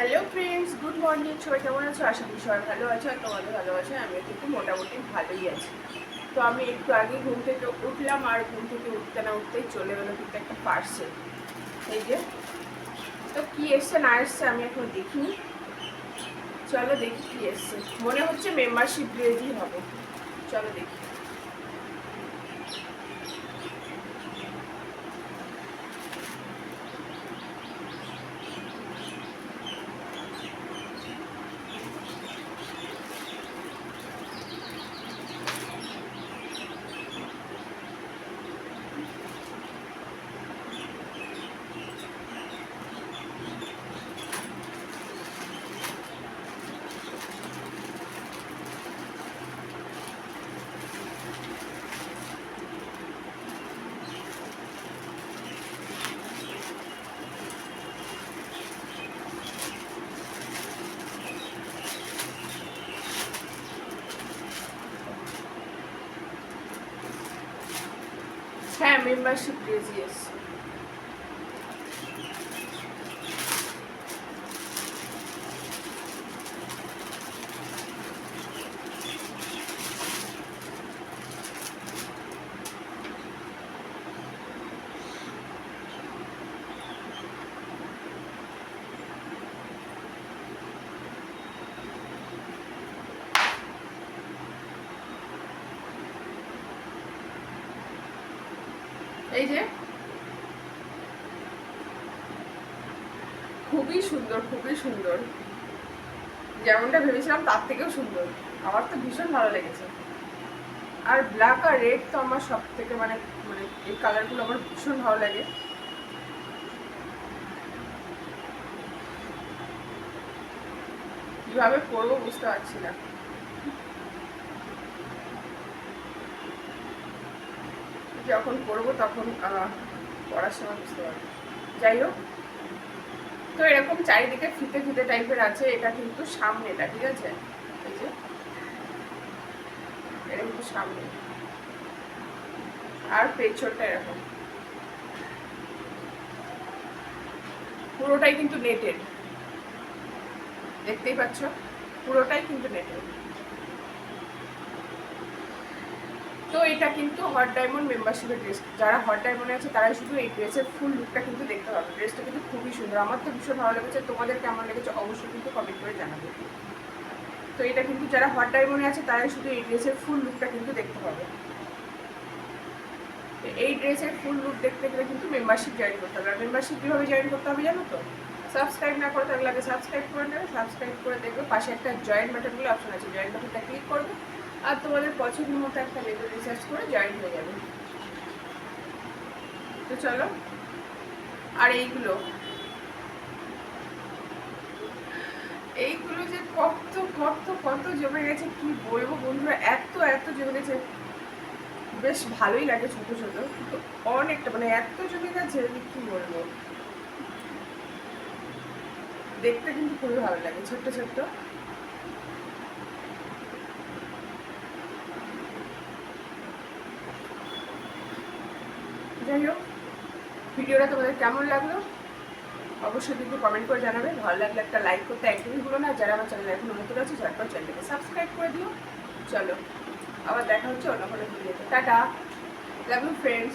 Hello friends good morning সবাই কেমন আছো? আশা করি সবাই ভালো আছো আর তোমাদের ভালো আছে আমিও কিন্তু মোটামুটি ভালোই আছি। তো আমি একটু আগে ঘুম থেকে উঠলাম আর ঘুম থেকে উঠতে না উঠতেই চলে গেলো কিন্তু একটা পার্সেল এই যে, তো কি এসছে না এসছে আমি এখন দেখিনি। চলো দেখি কি এসছে। মনে হচ্ছে মেম্বারশিপ রেডি হবে। চলো দেখি। হ্যাঁ মেম্বারশিপ রেডি এই যে। খুবই সুন্দর খুবই সুন্দর। যেমনটা ভেবেছিলাম, তার থেকেও সুন্দর। আমার তো ভীষণ ভালো লেগেছে। আর ব্ল্যাক আর রেড তো আমার সব থেকে মানে মানে এই কালারগুলো আমার ভীষণ ভালো লাগে। কীভাবে পরবো বুঝতে পারছি না। যখন করব তখন পড়ার সময় বুঝতে পারব। যাই হোক তো এরকম চারিদিকে ফিতে ফিতে টাইপের আছে, এটা কিন্তু সামনেটা ঠিক আছে? সামনে। আর পেছনটা এরকম। পুরোটাই কিন্তু নেটেড দেখতেই পাচ্ছ? পুরোটাই কিন্তু নেটেড তো এটা কিন্তু হট ডায়মন্ড মেম্বারশিপের ড্রেস যারা হট ডায়মন্ডে আছে, তারাই শুধু এই ড্রেসের ফুল লুকটা কিন্তু দেখতে পাবে। ড্রেসটা কিন্তু খুবই সুন্দর। আমার তো ভীষণ ভালো লেগেছে। তোমাদের কেমন লেগেছে অবশ্যই কিন্তু কমেন্ট করে জানাবে। তো এটা কিন্তু যারা হট ডায়মন্ডে আছে, তারাই শুধু এই ড্রেসের ফুল লুকটা কিন্তু দেখতে পাবে। এই ড্রেসের ফুল লুক দেখতে গেলে কিন্তু মেম্বারশিপ জয়েন করতে হবে। আর মেম্বারশিপ কীভাবে জয়েন করতে হবে জানো তো? সাবস্ক্রাইব না করে থাকলে সাবস্ক্রাইব করে নেবে। সাবস্ক্রাইব করে দেখবে পাশে একটা জয়েন বাটন বলে অপশন আছে। জয়েন বাটনটা ক্লিক করবে। আর তোমাদের পছন্দ মতো একটা লেভেল রিসার্চ করে জয়েন হয়ে যাবে। তো চলো, আর এইগুলো। এইগুলো যে কত কত কত জমে গেছে, কি বলব বন্ধুরা? এত এত জমে গেছে। বেশ ভালোই লাগে ছোট ছোট। কিন্তু অনেকটা মানে এত জমে গেছে কি বলব? দেখতে কিন্তু খুবই ভালো লাগে, ছোট্ট ছোট্ট। যাই হোক, ভিডিওটা তোমাদের কেমন লাগল? অবশ্যই কিন্তু কমেন্ট করে জানাবে। ভালো লাগলে একটা লাইক করতে একদমই ভুলো না। যারা আমার চ্যানেল এখন নতুন আছে ঝটপট চ্যানেলটাকে সাবস্ক্রাইব করে দিও। চলো, আবার দেখা হচ্ছে অন্য কোনো ভিডিওতে টাটা! You friends